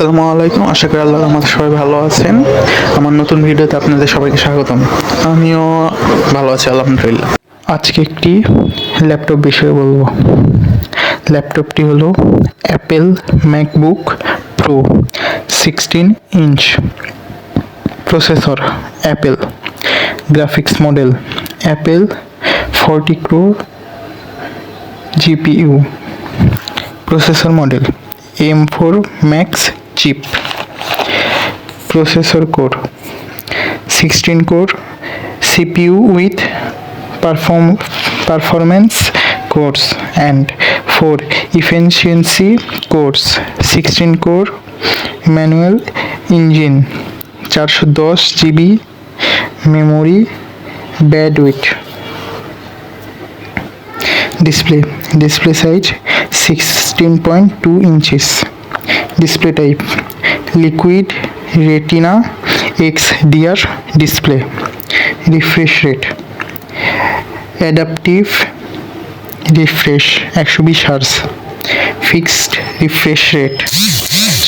আসসালামু আলাইকুম। আশা করি আল্লাহ আমাদের সবাই ভালো আছেন। আমার নতুন ভিডিওতে আপনাদের সবাইকে স্বাগতম। আমিও ভালো আছি, আলহামদুলিল্লাহ। আজকে একটি ল্যাপটপ বিষয়ে বলব। ল্যাপটপটি হলো Apple MacBook Pro sixteen inch processor Apple graphics model Apple forty core GPU four model M4 Max chip processor core 16 core CPU with perform performance cores and 4 efficiency cores 16 core manual engine 410 GB memory bandwidth display display size 16.2 inches display type, liquid, retina xdr display, refresh rate, adaptive, refresh, একশো বিশ hertz fixed refresh rate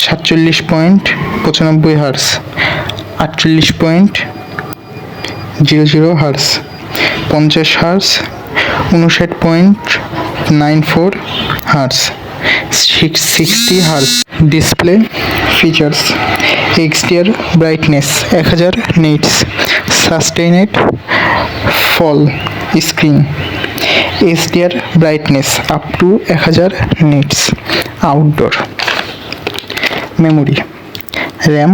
সাতচল্লিশ point পঁচানব্বই hertz আটচল্লিশ point zero zero hertz পঞ্চাশ hertz উনষাট point nine four hertz sixty hertz display features XDR brightness এক হাজার nits sustained full screen HDR brightness up to এক হাজার নিটস আউটডোর মেমোরি র্যাম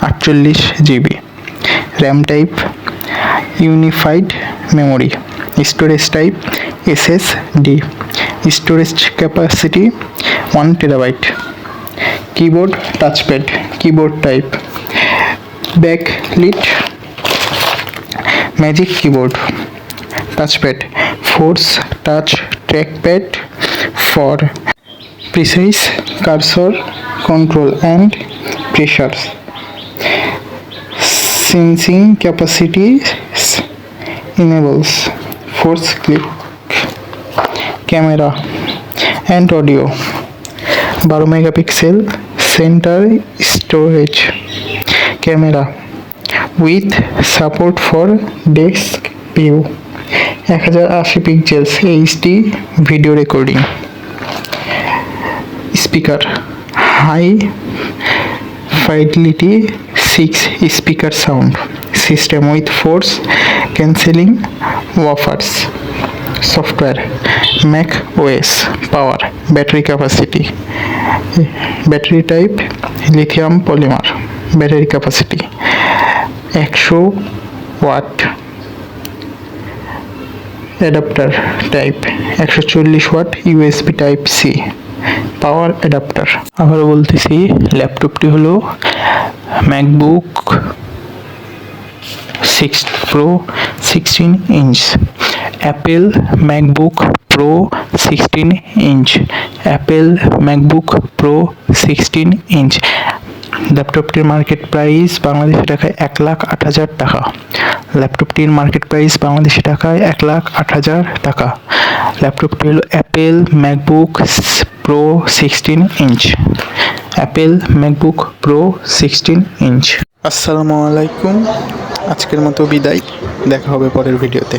আটচল্লিশ GB RAM type unified memory storage type SSD storage capacity one terabyte keyboard touchpad keyboard type backlit magic keyboard touchpad force touch trackpad for precise cursor control and pressures sensing capacities enables force click camera and audio 12 megapixel center storage camera with support for desk view 1080 pixels HD video recording speaker high fidelity 6 speaker sound system with force cancelling woofers software, mac os power, battery capacity, battery type, lithium polymer, battery capacity 100 watt adapter type একশো চল্লিশ watt USB type C power adapter আবারও বলতেছি ল্যাপটপটি হলো MacBook six pro sixteen inch Apple MacBook Pro sixteen inch Apple MacBook Pro sixteen inch ল্যাপটপটির market price Bangladeshi টাকায় এক লাখ আট হাজার টাকা। ল্যাপটপটির মার্কেট প্রাইস বাংলাদেশি টাকায় এক লাখ আট হাজার টাকা। ল্যাপটপটি হলো Apple MacBook Pro sixteen inch Apple MacBook Pro sixteen inch আসসালামু আলাইকুম। আজকের মতো বিদায়। দেখা হবে পরের ভিডিওতে।